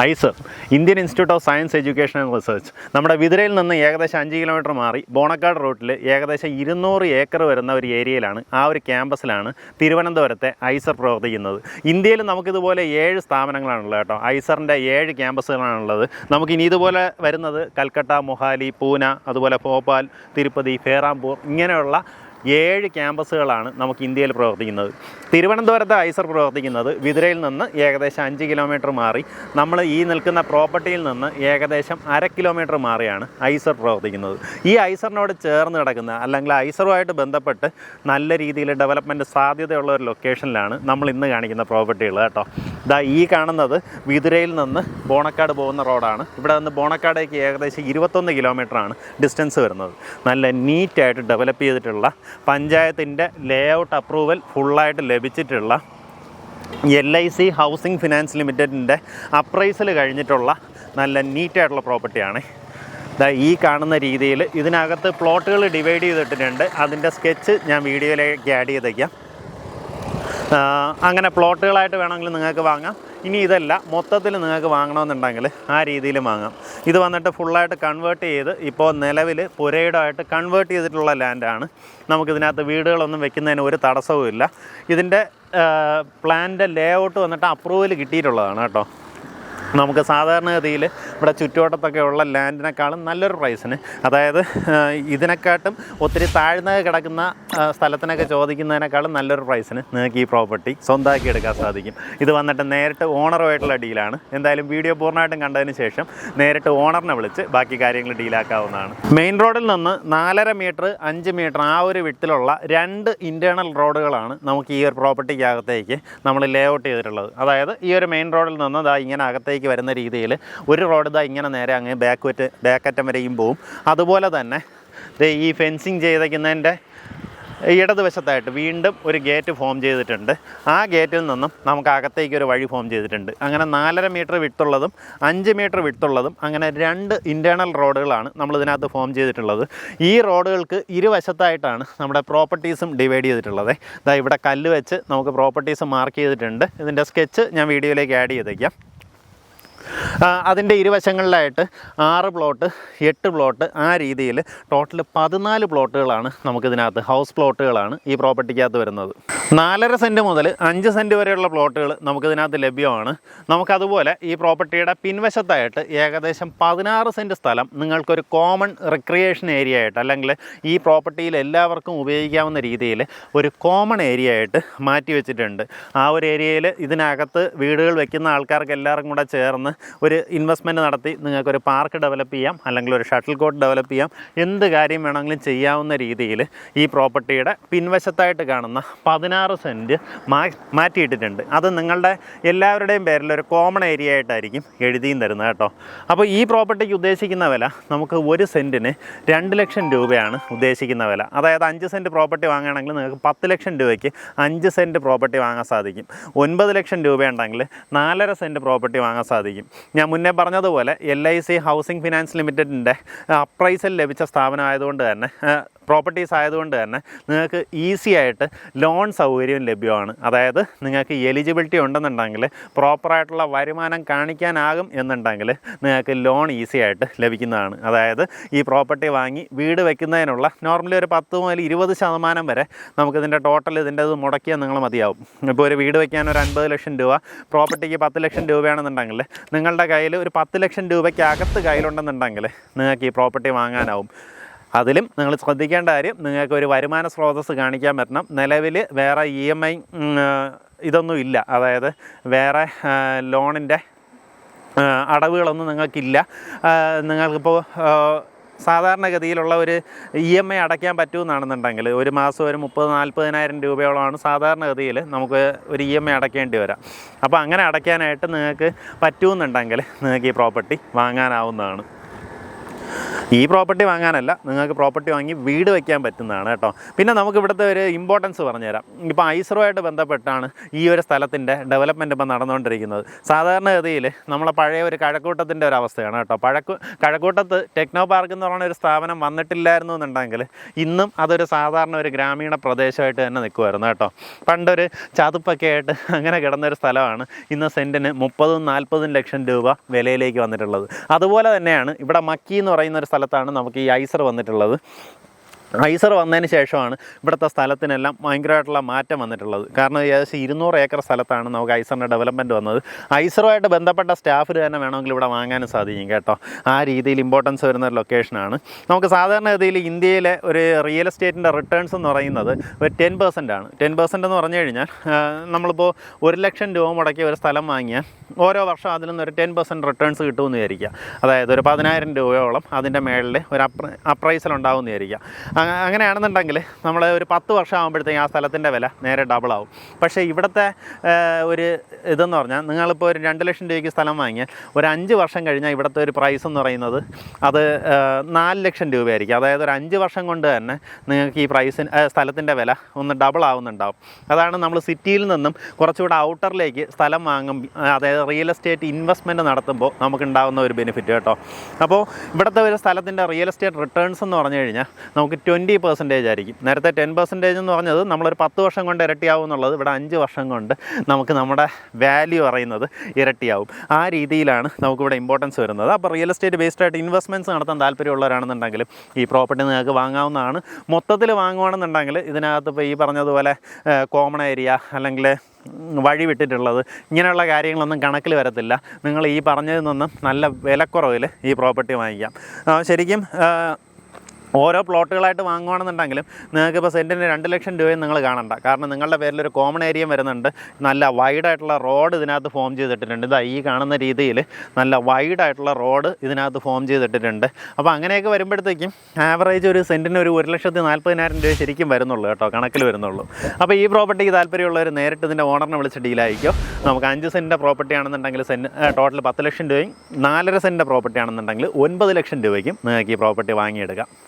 IISER Indian institute of science education and research. നമ്മുടെ വിതിരയിൽ നിന്ന് ഏകദേശം അഞ്ച് കിലോമീറ്റർ മാറി ബോണക്കാട് റൂട്ടിൽ ഏകദേശം ഇരുന്നൂറ് ഏക്കർ വരുന്ന ഒരു ഏരിയയിലാണ് ആ ഒരു ക്യാമ്പസിലാണ് തിരുവനന്തപുരത്തെ ഐസർ പ്രവർത്തിക്കുന്നത്. ഇന്ത്യയിൽ നമുക്കിതുപോലെ ഏഴ് സ്ഥാപനങ്ങളാണുള്ളത് കേട്ടോ. ഐസറിന്റെ ഏഴ് ക്യാമ്പസുകളാണുള്ളത്. നമുക്കിനി ഇതുപോലെ വരുന്നത് കൽക്കട്ട മൊഹാലി പൂന അതുപോലെ ഭോപ്പാൽ തിരുപ്പതി ഫേറാംപൂർ ഇങ്ങനെയുള്ള ഏഴ് ക്യാമ്പസുകളാണ് നമുക്ക് ഇന്ത്യയിൽ പ്രവർത്തിക്കുന്നത്. തിരുവനന്തപുരത്ത് ഐസർ പ്രവർത്തിക്കുന്നത് വിതുരയിൽ നിന്ന് ഏകദേശം അഞ്ച് കിലോമീറ്റർ മാറി. നമ്മൾ ഈ നിൽക്കുന്ന പ്രോപ്പർട്ടിയിൽ നിന്ന് ഏകദേശം അര കിലോമീറ്റർ മാറിയാണ് ഐസർ പ്രവർത്തിക്കുന്നത്. ഈ ഐസറിനോട് ചേർന്ന് കിടക്കുന്ന അല്ലെങ്കിൽ ഐസറുമായിട്ട് ബന്ധപ്പെട്ട് നല്ല രീതിയിൽ ഡെവലപ്മെന്റ് സാധ്യതയുള്ള ഒരു ലൊക്കേഷനിലാണ് നമ്മൾ ഇന്ന് കാണിക്കുന്ന പ്രോപ്പർട്ടികൾ കേട്ടോ. ഇതാ ഈ കാണുന്നത് വിതുരയിൽ നിന്ന് ബോണക്കാട് പോകുന്ന റോഡാണ്. ഇവിടെ നിന്ന് ബോണക്കാടേക്ക് ഏകദേശം ഇരുപത്തൊന്ന് കിലോമീറ്ററാണ് ഡിസ്റ്റൻസ് വരുന്നത്. നല്ല നീറ്റായിട്ട് ഡെവലപ്പ് ചെയ്തിട്ടുള്ള പഞ്ചായത്തിന്റെ ലേ ഔട്ട് അപ്രൂവൽ ഫുള്ളായിട്ട് ലഭിച്ചിട്ടുള്ള L I C housing finance ലിമിറ്റഡിന്റെ അപ്രൈസൽ കഴിഞ്ഞിട്ടുള്ള നല്ല നീറ്റായിട്ടുള്ള പ്രോപ്പർട്ടിയാണ്. ദാ ഈ കാണുന്ന രീതിയിൽ ഇതിനകത്ത് പ്ലോട്ടുകൾ ഡിവൈഡ് ചെയ്തിട്ടുണ്ട് അതിന്റെ സ്കെച്ച് ഞാൻ വീഡിയോയിലേക്ക് ആഡ് ചെയ്തേക്കാം. അങ്ങനെ പ്ലോട്ടുകളായിട്ട് വേണമെങ്കിൽ നിങ്ങൾക്ക് വാങ്ങാം. ഇനി ഇതല്ല മൊത്തത്തിൽ നിങ്ങൾക്ക് വാങ്ങണമെന്നുണ്ടെങ്കിൽ ആ രീതിയിൽ വാങ്ങാം. ഇത് വന്നിട്ട് ഫുള്ളായിട്ട് കൺവേർട്ട് ചെയ്ത് ഇപ്പോൾ നിലവിൽ പുരയിടമായിട്ട് കൺവേർട്ട് ചെയ്തിട്ടുള്ള ലാൻഡാണ് നമുക്കിതിനകത്ത് വീടുകളൊന്നും വെക്കുന്നതിന് ഒരു തടസ്സവും ഇല്ല ഇതിന്റെ പ്ലാന്റെ ലേ ഔട്ട് വന്നിട്ട് അപ്രൂവൽ കിട്ടിയിട്ടുള്ളതാണ് കേട്ടോ. നമുക്ക് സാധാരണഗതിയിൽ ഇവിടെ ചുറ്റുവട്ടത്തൊക്കെ ഉള്ള ലാൻഡിനേക്കാളും നല്ലൊരു പ്രൈസിന്. അതായത് ഇതിനെക്കാട്ടും ഒത്തിരി താഴ്ന്ന കിടക്കുന്ന സ്ഥലത്തിനൊക്കെ ചോദിക്കുന്നതിനേക്കാളും നല്ലൊരു പ്രൈസിന് നിങ്ങൾക്ക് ഈ പ്രോപ്പർട്ടി സ്വന്തമാക്കി എടുക്കാൻ സാധിക്കും. ഇത് വന്നിട്ട് നേരിട്ട് ഓണറുമായിട്ടുള്ള ഡീലാണ്. എന്തായാലും വീഡിയോ പൂർണമായിട്ടും കണ്ടതിന് ശേഷം നേരിട്ട് ഓണറിനെ വിളിച്ച് ബാക്കി കാര്യങ്ങൾ ഡീലാക്കാവുന്നതാണ്. മെയിൻ റോഡിൽ നിന്ന് നാലര മീറ്റർ അഞ്ച് മീറ്റർ ആ ഒരു വിട്ടിലുള്ള രണ്ട് ഇന്റേർണൽ റോഡുകളാണ് നമുക്ക് ഈ ഒരു പ്രോപ്പർട്ടിക്കകത്തേക്ക് നമ്മൾ ലേ ഔട്ട് ചെയ്തിട്ടുള്ളത്. അതായത് ഈ ഒരു മെയിൻ റോഡിൽ നിന്ന് ദാ ഇങ്ങനെ അകത്തേക്ക് വരുന്ന രീതിയിൽ ഒരു റോഡ് ഇതാ ഇങ്ങനെ നേരെ അങ്ങ് ബാക്ക് വറ്റ് ബാക്കറ്റം വരെയും പോവും. അതുപോലെ തന്നെ ഈ ഫെൻസിങ് ചെയ്തേക്കുന്നതിന്റെ ഇടതുവശത്തായിട്ട് വീണ്ടും ഒരു ഗേറ്റ് ഫോം ചെയ്തിട്ടുണ്ട്. ആ ഗേറ്റിൽ നിന്നും നമുക്ക് അകത്തേക്ക് ഒരു വഴി ഫോം ചെയ്തിട്ടുണ്ട്. അങ്ങനെ നാലര മീറ്റർ വിട്ടുള്ളതും അഞ്ച് മീറ്റർ വിട്ടുള്ളതും അങ്ങനെ രണ്ട് ഇന്റേർണൽ റോഡുകളാണ് നമ്മൾ ഇതിനകത്ത് ഫോം ചെയ്തിട്ടുള്ളത്. ഈ റോഡുകൾക്ക് ഇരുവശത്തായിട്ടാണ് നമ്മുടെ പ്രോപ്പർട്ടീസും ഡിവൈഡ് ചെയ്തിട്ടുള്ളത്. ഇതാ ഇവിടെ കല്ല് വെച്ച് നമുക്ക് പ്രോപ്പർട്ടീസ് മാർക്ക് ചെയ്തിട്ടുണ്ട്. ഇതിന്റെ സ്കെച്ച് ഞാൻ വീഡിയോയിലേക്ക് ആഡ് ചെയ്തേക്കാം. അതിന്റെ ഇരുവശങ്ങളിലായിട്ട് ആറ് പ്ലോട്ട് എട്ട് പ്ലോട്ട് ആ രീതിയിൽ ടോട്ടൽ പതിനാല് പ്ലോട്ടുകളാണ് നമുക്കിതിനകത്ത് ഹൗസ് പ്ലോട്ടുകളാണ് ഈ പ്രോപ്പർട്ടിക്കകത്ത് വരുന്നത്. നാലര സെന്റ് മുതൽ അഞ്ച് സെന്റ് വരെയുള്ള പ്ലോട്ടുകൾ നമുക്കിതിനകത്ത് ലഭ്യമാണ്. നമുക്കതുപോലെ ഈ പ്രോപ്പർട്ടിയുടെ പിൻവശത്തായിട്ട് ഏകദേശം പതിനാറ് സെന്റ് സ്ഥലം നിങ്ങൾക്കൊരു കോമൺ റിക്രിയേഷൻ ഏരിയ ആയിട്ട് അല്ലെങ്കിൽ ഈ പ്രോപ്പർട്ടിയിൽ എല്ലാവർക്കും ഉപയോഗിക്കാവുന്ന രീതിയിൽ ഒരു കോമൺ ഏരിയ ആയിട്ട് മാറ്റി വെച്ചിട്ടുണ്ട്. ആ ഒരു ഏരിയയിൽ ഇതിനകത്ത് വീടുകൾ വെക്കുന്ന ആൾക്കാർക്ക് എല്ലാവർക്കും കൂടെ ചേർന്ന് ഒരു ഇൻവെസ്റ്റ്മെന്റ് നടത്തി നിങ്ങൾക്കൊരു പാർക്ക് ഡെവലപ്പ് ചെയ്യാം അല്ലെങ്കിൽ ഒരു ഷട്ടിൽ കോട്ട് ഡെവലപ്പ് ചെയ്യാം എന്ത് കാര്യം വേണമെങ്കിലും ചെയ്യാവുന്ന രീതിയിൽ ഈ പ്രോപ്പർട്ടിയുടെ പിൻവശത്തായിട്ട് കാണുന്ന പതിനാറ് സെന്റ് മാ മാറ്റിയിട്ടിട്ടുണ്ട്. അത് നിങ്ങളുടെ എല്ലാവരുടെയും പേരിൽ ഒരു കോമൺ ഏരിയ ആയിട്ടായിരിക്കും എഴുതിയും തരുന്നത് കേട്ടോ. അപ്പോൾ ഈ പ്രോപ്പർട്ടിക്ക് ഉദ്ദേശിക്കുന്ന വില നമുക്ക് ഒരു സെന്റിന് രണ്ട് ലക്ഷം രൂപയാണ് ഉദ്ദേശിക്കുന്ന വില. അതായത് അഞ്ച് സെന്റ് പ്രോപ്പർട്ടി വാങ്ങുകയാണെങ്കിൽ നിങ്ങൾക്ക് പത്ത് ലക്ഷം രൂപയ്ക്ക് അഞ്ച് സെന്റ് പ്രോപ്പർട്ടി വാങ്ങാൻ സാധിക്കും. ഒൻപത് ലക്ഷം രൂപയുണ്ടെങ്കിൽ നാലര സെന്റ് പ്രോപ്പർട്ടി വാങ്ങാൻ സാധിക്കും. ഞാൻ മുന്നേ പറഞ്ഞതുപോലെ L I C housing finance ലിമിറ്റഡിന്റെ അപ്രൈസൽ ലഭിച്ച സ്ഥാപനം ആയതുകൊണ്ട് തന്നെ പ്രോപ്പർട്ടീസ് ആയതുകൊണ്ട് തന്നെ നിങ്ങൾക്ക് ഈസി ആയിട്ട് ലോൺ സൗകര്യം ലഭ്യമാണ്. അതായത് നിങ്ങൾക്ക് എലിജിബിലിറ്റി ഉണ്ടെന്നുണ്ടെങ്കിൽ പ്രോപ്പറായിട്ടുള്ള വരുമാനം കാണിക്കാനാകും എന്നുണ്ടെങ്കിൽ നിങ്ങൾക്ക് ലോൺ ഈസി ആയിട്ട് ലഭിക്കുന്നതാണ്. അതായത് ഈ പ്രോപ്പർട്ടി വാങ്ങി വീട് വയ്ക്കുന്നതിനുള്ള നോർമലി ഒരു പത്ത് മുതൽ ഇരുപത് ശതമാനം വരെ നമുക്കിതിന്റെ ടോട്ടൽ ഇതിന്റെ ഇത് മുടക്കിയാൽ നിങ്ങൾ മതിയാവും. ഇപ്പോൾ ഒരു വീട് വയ്ക്കാൻ ഒരു അൻപത് ലക്ഷം രൂപ പ്രോപ്പർട്ടിക്ക് പത്ത് ലക്ഷം രൂപയാണെന്നുണ്ടെങ്കിൽ നിങ്ങളുടെ കയ്യിൽ ഒരു പത്ത് ലക്ഷം രൂപയ്ക്ക് അകത്ത് കയ്യിലുണ്ടെന്നുണ്ടെങ്കിൽ നിങ്ങൾക്ക് ഈ പ്രോപ്പർട്ടി വാങ്ങാനാവും. അതിലും നിങ്ങൾ ശ്രദ്ധിക്കേണ്ട കാര്യം നിങ്ങൾക്ക് ഒരു വരുമാന സ്രോതസ്സ് കാണിക്കാൻ പറ്റണം. നിലവിൽ വേറെ ഇ എം ഐ ഇതൊന്നും ഇല്ല. അതായത് വേറെ ലോണിന്റെ അടവുകളൊന്നും നിങ്ങൾക്കില്ല. നിങ്ങൾക്കിപ്പോൾ സാധാരണഗതിയിലുള്ള ഒരു ഇ എം ഐ അടയ്ക്കാൻ പറ്റുമെന്നാണെന്നുണ്ടെങ്കിൽ ഒരു മാസം ഒരു മുപ്പത് നാൽപ്പതിനായിരം രൂപയോളമാണ് സാധാരണഗതിയിൽ നമുക്ക് ഒരു ഇ എം ഐ അടയ്ക്കേണ്ടി വരാം. അപ്പോൾ അങ്ങനെ അടയ്ക്കാനായിട്ട് നിങ്ങൾക്ക് പറ്റുമെന്നുണ്ടെങ്കിൽ നിങ്ങൾക്ക് ഈ പ്രോപ്പർട്ടി വാങ്ങാനാവുന്നതാണ്. ഈ പ്രോപ്പർട്ടി വാങ്ങാനല്ല നിങ്ങൾക്ക് പ്രോപ്പർട്ടി വാങ്ങി വീട് വയ്ക്കാൻ പറ്റുന്നതാണ് കേട്ടോ. പിന്നെ നമുക്ക് ഇവിടുത്തെ ഒരു ഇമ്പോർട്ടൻസ് പറഞ്ഞുതരാം. ഇപ്പോൾ ഐസറുമായിട്ട് ബന്ധപ്പെട്ടാണ് ഈ ഒരു സ്ഥലത്തിന്റെ ഡെവലപ്മെന്റ് ഇപ്പോൾ നടന്നുകൊണ്ടിരിക്കുന്നത്. സാധാരണഗതിയിൽ നമ്മളെ പഴയ ഒരു കഴക്കൂട്ടത്തിന്റെ ഒരു അവസ്ഥയാണ് കേട്ടോ. പഴക്കു കഴക്കൂട്ടത്ത് ടെക്നോ പാർക്ക് എന്ന് പറയുന്ന ഒരു സ്ഥാപനം വന്നിട്ടില്ലായിരുന്നു എന്നുണ്ടെങ്കിൽ ഇന്നും അതൊരു സാധാരണ ഒരു ഗ്രാമീണ പ്രദേശമായിട്ട് തന്നെ നിൽക്കുമായിരുന്നു കേട്ടോ. പണ്ടൊരു ചതുപ്പൊക്കെ ആയിട്ട് അങ്ങനെ കിടന്നൊരു സ്ഥലമാണ് ഇന്ന് സെന്റിന് മുപ്പതും നാൽപ്പതും ലക്ഷം രൂപ വിലയിലേക്ക് വന്നിട്ടുള്ളത്. അതുപോലെ തന്നെയാണ് ഇവിടെ മക്കി എന്ന് പറയുന്ന ഒരു സ്ഥലത്താണ് നമുക്ക് ഈ ഐസർ വന്നിട്ടുള്ളത്. ഐസർ വന്നതിന് ശേഷമാണ് ഇവിടുത്തെ സ്ഥലത്തിനെല്ലാം ഭയങ്കരമായിട്ടുള്ള മാറ്റം വന്നിട്ടുള്ളത്. കാരണം ഏകദേശം ഇരുന്നൂറ് ഏക്കർ സ്ഥലത്താണ് നമുക്ക് ഐസറിന്റെ ഡെവലപ്മെന്റ് വന്നത്. ഐസറുമായിട്ട് ബന്ധപ്പെട്ട സ്റ്റാഫിന് തന്നെ വേണമെങ്കിൽ ഇവിടെ വാങ്ങാനും സാധിക്കും കേട്ടോ. ആ രീതിയിൽ ഇമ്പോർട്ടൻസ് വരുന്ന ഒരു ലൊക്കേഷനാണ് നമുക്ക് സാധാരണഗതിയിൽ ഇന്ത്യയിലെ ഒരു റിയൽ എസ്റ്റേറ്റിന്റെ റിട്ടേൺസ് എന്ന് പറയുന്നത് ഒരു ടെൻ പെർസെന്റ് ആണ്. ടെൻ പെർസെന്റ് എന്ന് പറഞ്ഞു കഴിഞ്ഞാൽ നമ്മളിപ്പോൾ ഒരു ലക്ഷം രൂപ മുടക്കി ഒരു സ്ഥലം വാങ്ങിയാൽ ഓരോ വർഷം അതിൽ നിന്ന് ഒരു ടെൻ പെർസെന്റ് റിട്ടേൺസ് കിട്ടുമെന്ന് വിചാരിക്കുക. അതായത് ഒരു പതിനായിരം രൂപയോളം അതിന്റെ മേളിൽ ഒരു അപ്ര അപ്രൈസൽ ഉണ്ടാവുമെന്ന് വിചാരിക്കുക. അങ്ങ- അങ്ങനെയാണെന്നുണ്ടെങ്കിൽ നമ്മൾ ഒരു പത്ത് വർഷം ആകുമ്പോഴത്തേക്കും ആ സ്ഥലത്തിന്റെ വില നേരെ ഡബിൾ ആവും. പക്ഷേ ഇവിടുത്തെ ഒരു ഇതെന്ന് പറഞ്ഞാൽ നിങ്ങളിപ്പോൾ ഒരു രണ്ട് ലക്ഷം രൂപയ്ക്ക് സ്ഥലം വാങ്ങിയാൽ ഒരു അഞ്ച് വർഷം കഴിഞ്ഞാൽ ഇവിടുത്തെ ഒരു പ്രൈസ് എന്ന് പറയുന്നത് അത് നാല് ലക്ഷം രൂപയായിരിക്കും. അതായത് ഒരു അഞ്ച് വർഷം കൊണ്ട് തന്നെ നിങ്ങൾക്ക് ഈ പ്രൈസിന് സ്ഥലത്തിന്റെ വില ഒന്ന് ഡബിൾ ആവുന്നുണ്ടാവും. അതാണ് നമ്മൾ സിറ്റിയിൽ നിന്നും കുറച്ചുകൂടെ ഔട്ടറിലേക്ക് സ്ഥലം വാങ്ങും അതായത് റിയൽ എസ്റ്റേറ്റ് ഇൻവെസ്റ്റ്മെന്റ് നടത്തുമ്പോൾ നമുക്കുണ്ടാകുന്ന ഒരു ബെനിഫിറ്റ് കേട്ടോ. അപ്പോൾ ഇവിടുത്തെ ഒരു സ്ഥലത്തിന്റെ റിയൽ എസ്റ്റേറ്റ് റിട്ടേൺസ് എന്ന് പറഞ്ഞു കഴിഞ്ഞാൽ നമുക്ക് ട്വന്റി പെർസെന്റേജ് ആയിരിക്കും. നേരത്തെ ടെൻ പെർസെന്റേജ് എന്ന് പറഞ്ഞത് നമ്മളൊരു പത്ത് വർഷം കൊണ്ട് ഇരട്ടിയാവും എന്നുള്ളത് ഇവിടെ അഞ്ച് വർഷം കൊണ്ട് നമുക്ക് നമ്മുടെ വാല്യൂ അറിയുന്നത് ഇരട്ടിയാവും. ആ രീതിയിലാണ് നമുക്കിവിടെ ഇമ്പോർട്ടൻസ് വരുന്നത്. അപ്പോൾ റിയൽ എസ്റ്റേറ്റ് ബേസ്ഡ് ആയിട്ട് ഇൻവെസ്റ്റ്മെന്റ്സ് നടത്താൻ താല്പര്യമുള്ളവരാണെന്നുണ്ടെങ്കിൽ ഈ പ്രോപ്പർട്ടി നിങ്ങൾക്ക് വാങ്ങാവുന്നതാണ്. മൊത്തത്തിൽ വാങ്ങുകയാണെന്നുണ്ടെങ്കിൽ ഇതിനകത്ത് ഇപ്പോൾ ഈ പറഞ്ഞതുപോലെ കോമൺ ഏരിയ അല്ലെങ്കിൽ വഴി വിട്ടിട്ടുള്ളത് ഇങ്ങനെയുള്ള കാര്യങ്ങളൊന്നും കണക്കിൽ വരത്തില്ല. നിങ്ങൾ ഈ പറഞ്ഞതിൽ നിന്നും നല്ല വിലക്കുറവിൽ ഈ പ്രോപ്പർട്ടി വാങ്ങിക്കാം. ശരിക്കും ഓരോ പ്ലോട്ടുകളായിട്ട് വാങ്ങുകയാണെന്നുണ്ടെങ്കിലും നിങ്ങൾക്ക് ഇപ്പോൾ സെന്റിന് രണ്ട് ലക്ഷം രൂപയും നിങ്ങൾ കാണണ്ട. കാരണം നിങ്ങളുടെ പേരിൽ ഒരു കോമൺ ഏരിയ വരുന്നുണ്ട്. നല്ല വൈഡായിട്ടുള്ള റോഡ് ഇതിനകത്ത് ഫോം ചെയ്തിട്ടിട്ടുണ്ട്. ഇതാ ഈ കാണുന്ന രീതിയിൽ നല്ല വൈഡായിട്ടുള്ള റോഡ് ഇതിനകത്ത് ഫോം ചെയ്തിട്ടിട്ടുണ്ട്. അപ്പോൾ അങ്ങനെയൊക്കെ വരുമ്പോഴത്തേക്കും ആവറേജ് ഒരു സെന്റിന് ഒരു ഒരു ലക്ഷത്തി നാൽപ്പതിനായിരം രൂപ ശരിക്കും വരുന്നുള്ളൂ കേട്ടോ. കണക്കിൽ വരുന്നുള്ളൂ. അപ്പോൾ ഈ പ്രോപ്പർട്ടിക്ക് താല്പര്യമുള്ളവർ നേരിട്ട് ഇതിന്റെ ഓണറിനെ വിളിച്ച് ഡീലായിരിക്കും നമുക്ക് അഞ്ച് സെന്റിന്റെ പ്രോപ്പർട്ടി ആണെന്നുണ്ടെങ്കിൽ സെന്റ് ടോട്ടൽ പത്ത് ലക്ഷം രൂപയും നാലര സെന്റിന്റെ പ്രോപ്പർട്ടി ആണെന്നുണ്ടെങ്കിൽ ഒൻപത് ലക്ഷം രൂപയ്ക്കും നിങ്ങൾക്ക് ഈ പ്രോപ്പർട്ടി വാങ്ങിയെടുക്കാം.